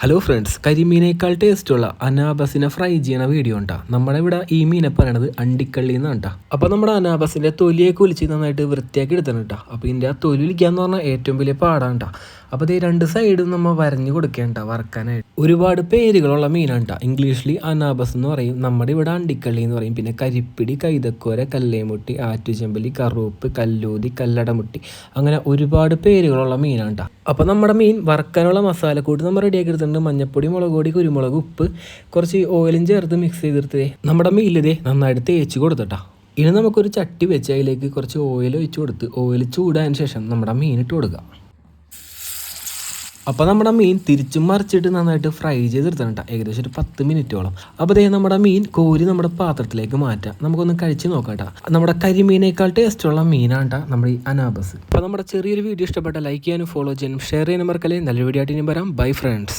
Hello friends കരിമീനേക്കാൾ ടേസ്റ്റുള്ള അനാബസിനെ fry ചെയ്യണ video ഉണ്ടാ? നമ്മുടെ ഇവിടെ ഈ മീനെ പറയണത് അണ്ടിക്കള്ളി എന്നാണ് അപ്പോൾ നമ്മുടെ അനാബസിന്റെ തൊലിയൊക്കെ ഒലിച്ച് നന്നായിട്ട് വൃത്തിയാക്കി എടുത്തണം കേട്ടോ. അപ്പോൾ ഇതിന്റെ ആ തൊലി ഒലിക്കാന്ന് പറഞ്ഞാൽ ഏറ്റവും വലിയ പാടാണ് അപ്പോൾ ഈ രണ്ട് സൈഡും നമ്മൾ വരഞ്ഞു കൊടുക്കേണ്ട വറക്കാനായിട്ട്. ഒരുപാട് പേരുകളുള്ള മീനാണ് ഇംഗ്ലീഷിൽ അനാബസ് എന്ന് പറയും നമ്മുടെ ഇവിടെ അണ്ടിക്കള്ളി എന്ന് പറയും പിന്നെ കരിപ്പിടി കൈതക്കോര കല്ലേമുട്ടി ആറ്റുചെമ്പലി കറുപ്പ് കല്ലൂതി കല്ലടമുട്ടി അങ്ങനെ ഒരുപാട് പേരുകളുള്ള മീനാണ് കേട്ടോ അപ്പോൾ നമ്മുടെ മീൻ വറക്കാനുള്ള മസാലക്കൂട്ട് നമ്മൾ റെഡിയാക്കി എടുത്തിട്ടുണ്ട്. മഞ്ഞപ്പൊടി മുളക് പൊടി കുരുമുളക് ഉപ്പ് കുറച്ച് ഓയിലും ചേർത്ത് മിക്സ് ചെയ്തെടുത്തേ നമ്മുടെ മീലിതേ നന്നായിട്ട് തേച്ച് കൊടുത്തട്ടാ. ഇനി നമുക്കൊരു ചട്ടി വെച്ച് അതിലേക്ക് കുറച്ച് ഓയിൽ ഒഴിച്ച് കൊടുത്ത് ഓയിൽ ചൂടായതിന് ശേഷം നമ്മുടെ മീൻ ഇട്ട് കൊടുക്കുക അപ്പോൾ നമ്മുടെ മീൻ തിരിച്ചും മറിച്ചിട്ട് നന്നായിട്ട് ഫ്രൈ ചെയ്തെടുത്തണം ഏകദേശം ഒരു പത്ത് മിനിറ്റോളം. അപ്പോൾ അതേ നമ്മുടെ മീൻ കോരി നമ്മുടെ പാത്രത്തിലേക്ക് മാറ്റാം. നമുക്കൊന്ന് കഴിച്ച് നോക്കാം കേട്ടോ നമ്മുടെ കരിമീനേക്കാൾ ടേസ്റ്റുള്ള മീനാണ് കേട്ടോ നമ്മുടെ ഈ അനാബസ്. അപ്പോൾ നമ്മുടെ ചെറിയൊരു വീഡിയോ ഇഷ്ടപ്പെട്ട ലൈക്ക് ചെയ്യാനും ഫോളോ ചെയ്യാനും ഷെയർ ചെയ്യാനും മറക്കല്ലേ. നല്ലൊരു വീഡിയോ ആയിട്ട് ഇനി വരാം. Bye friends